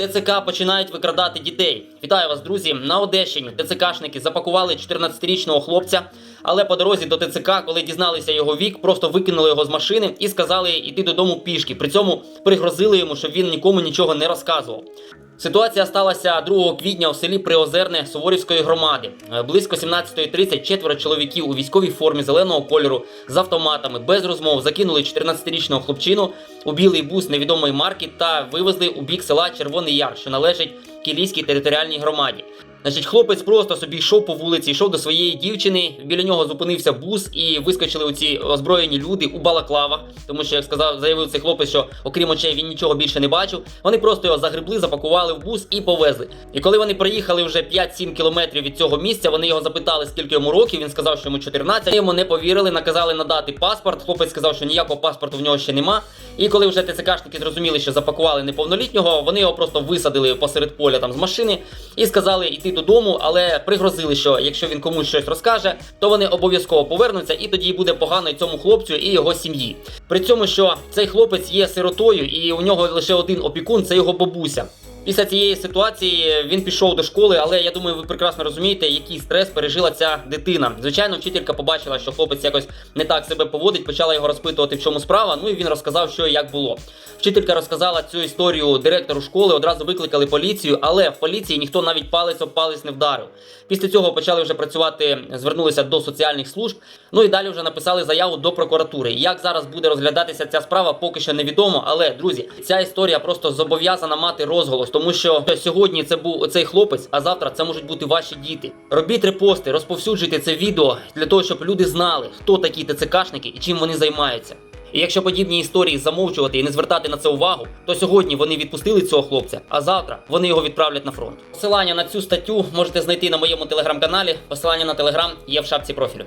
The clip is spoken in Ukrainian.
ТЦК починають викрадати дітей. Вітаю вас, друзі! На Одещині ТЦКшники запакували 14-річного хлопця, але по дорозі до ТЦК, коли дізналися його вік, просто викинули його з машини і сказали йти додому пішки. При цьому пригрозили йому, щоб він нікому нічого не розказував. Ситуація сталася 2 квітня у селі Приозерне Суворівської громади. Е, Близько 17.30 четверо чоловіків у військовій формі зеленого кольору з автоматами без розмов закинули 14-річного хлопчину у білий бус невідомої марки та вивезли у бік села Червоний Яр, що належить Кілійській територіальній громаді. Значить, хлопець просто собі йшов по вулиці, йшов до своєї дівчини. Біля нього зупинився бус і вискочили оці озброєні люди у балаклавах. Тому що, як сказав, заявив цей хлопець, що окрім очей він нічого більше не бачив. Вони просто його загребли, запакували в бус і повезли. І коли вони проїхали вже 5-7 кілометрів від цього місця, вони його запитали, скільки йому років. Він сказав, що йому 14. Йому не повірили, наказали надати паспорт. Хлопець сказав, що ніякого паспорту в нього ще нема. І коли вже ТЦКшники зрозуміли, що запакували неповнолітнього, вони його просто висадили посеред поля там з машини і сказали йти додому, але пригрозили, що якщо він комусь щось розкаже, то вони обов'язково повернуться, і тоді буде погано цьому хлопцю і його сім'ї. При цьому, що цей хлопець є сиротою, і у нього лише один опікун це його бабуся. Після цієї ситуації він пішов до школи, але я думаю, ви прекрасно розумієте, який стрес пережила ця дитина. Звичайно, вчителька побачила, що хлопець якось не так себе поводить, почала його розпитувати, в чому справа. Ну і він розказав, що і як було. Вчителька розказала цю історію директору школи, одразу викликали поліцію, але в поліції ніхто навіть палець об палець не вдарив. Після цього почали вже працювати, звернулися до соціальних служб. Ну і далі вже написали заяву до прокуратури. Як зараз буде розглядатися ця справа, поки що невідомо. Але друзі, ця історія просто зобов'язана мати розголос, тому що сьогодні це був цей хлопець, а завтра це можуть бути ваші діти. Робіть репости, розповсюджуйте це відео для того, щоб люди знали, хто такі ТЦКшники і чим вони займаються. І якщо подібні історії замовчувати і не звертати на це увагу, то сьогодні вони відпустили цього хлопця, а завтра вони його відправлять на фронт. Посилання на цю статтю можете знайти на моєму телеграм-каналі. Посилання на телеграм є в шапці профілю.